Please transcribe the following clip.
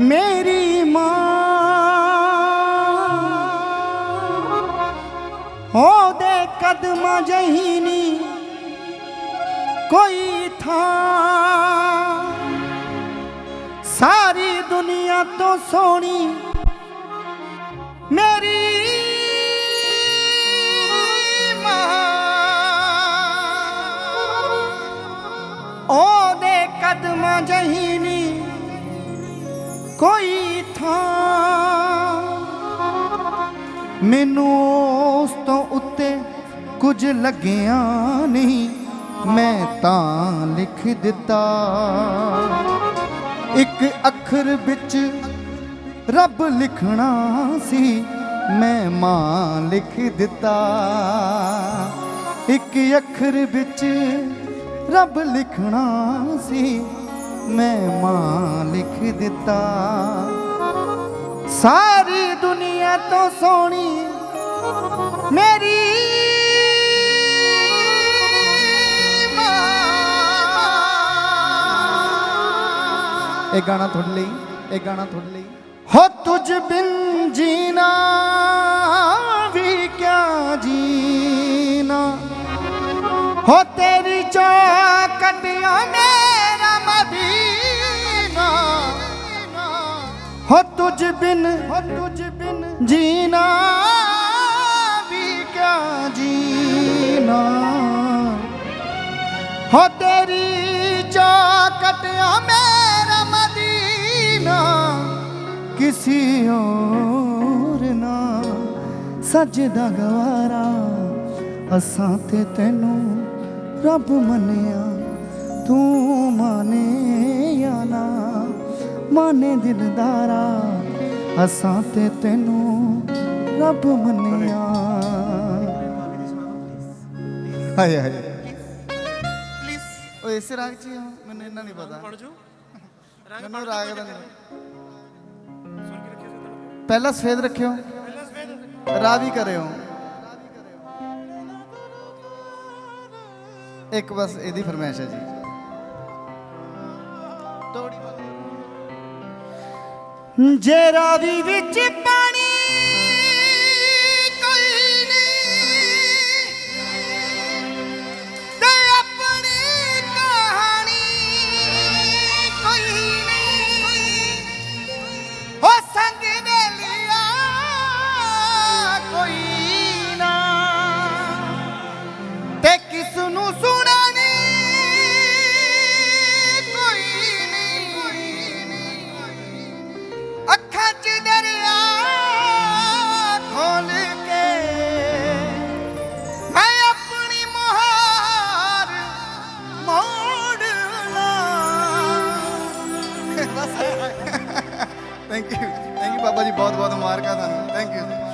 ਮੇਰੀ ਮਾਂ। ਉਹਦੇ ਕਦਮਾਂ ਜਹੀ ਨੀ ਕੋਈ ਥਾਂ। ਸਾਰੀ ਦੁਨੀਆ ਤੋਂ ਸੋਹਣੀ ਮੇਰੀ ਮਾਂ। ਉਹਦੇ ਕਦਮਾਂ ਜਹੀ ਕੋਈ ਥਾਂ ਮੈਨੂੰ ਉਸ ਤੋਂ ਉੱਤੇ ਕੁਝ ਲੱਗਿਆ ਨਹੀਂ। ਮੈਂ ਤਾਂ ਲਿਖ ਦਿੱਤਾ। ਇੱਕ ਅੱਖਰ ਵਿੱਚ ਰੱਬ ਲਿਖਣਾ ਸੀ, ਮੈਂ ਮਾਂ ਲਿਖ ਦਿੱਤਾ। ਇੱਕ ਅੱਖਰ ਵਿੱਚ ਰੱਬ ਲਿਖਣਾ ਸੀ ਮੈਂ ਮਾਂ ਲਿਖ ਦਿੱਤਾ। ਸਾਰੀ ਦੁਨੀਆ ਤੋਂ ਸੋਹਣੀ ਮੇਰੀ ਇਹ ਗਾਣਾ ਤੁਹਾਡੇ ਲਈ, ਇਹ ਗਾਣਾ ਤੁਹਾਡੇ ਲਈ। ਹੋ ਤੁਝ ਬਿਨ ਜੀਣਾ ਵੀ ਕਿਆ ਜੀਣਾ। ਹੋ ਤੇਰੀ ਚੌਕਟਿਆ ਮੇਰਾ ਹੋ ਤੁਝ ਬਿਨ ਹੋ ਤੁਝ ਬਿਨ ਜੀਣਾ, ਵੀ ਕਿਆ ਜੀਣਾ? ਹੋ ਤੇਰੀ ਚੌਕਟਿਆ ਮੇਰਾ ਮਦੀਨਾ, ਕਿਸੇ ਹੋਰ ਨਾ ਸਜਦਾ ਗਵਾਰਾ। ਅਸਾਂ ਤੇ ਤੈਨੂੰ ਰੱਬ ਮੰਨਿਆ, ਤੂੰ ਮਾਨੇ ਜਾਂ ਨਾ, ਮਾਨੇ ਦਿਲਦਾਰਾ। ਅਸਾਂ ਤੇ ਤੈਨੂੰ ਰੱਬ ਮੰਨਿਆ। ਹਾਏ ਹਾਏ। ਓਏ ਇਸੇ ਰਾਗ ਚ ਹੀ ਆ? ਮੈਨੂੰ ਇੰਨਾ ਨਹੀਂ ਪਤਾ। ਪੜ ਜੋ। ਮੈਨੂੰ ਰਾਗ ਦਾ ਨਹੀਂ ਪਹਿਲਾ ਸਫੇਦ ਰੱਖਿਓ। ਰਾ ਵੀ ਕਰਿਓ। ਇੱਕ ਬਸ ਇਹਦੀ ਫਰਮਾਇਸ਼ ਹੈ ਜੀ। ਜੇਰਾ ਵੀ ਵਿੱਚ ਪਾਣੀ ਬਸ। Thank you thank you Baba ji ਬਹੁਤ ਬਹੁਤ ਮੁਬਾਰਕਾਂ ਤੁਹਾਨੂੰ। Thank you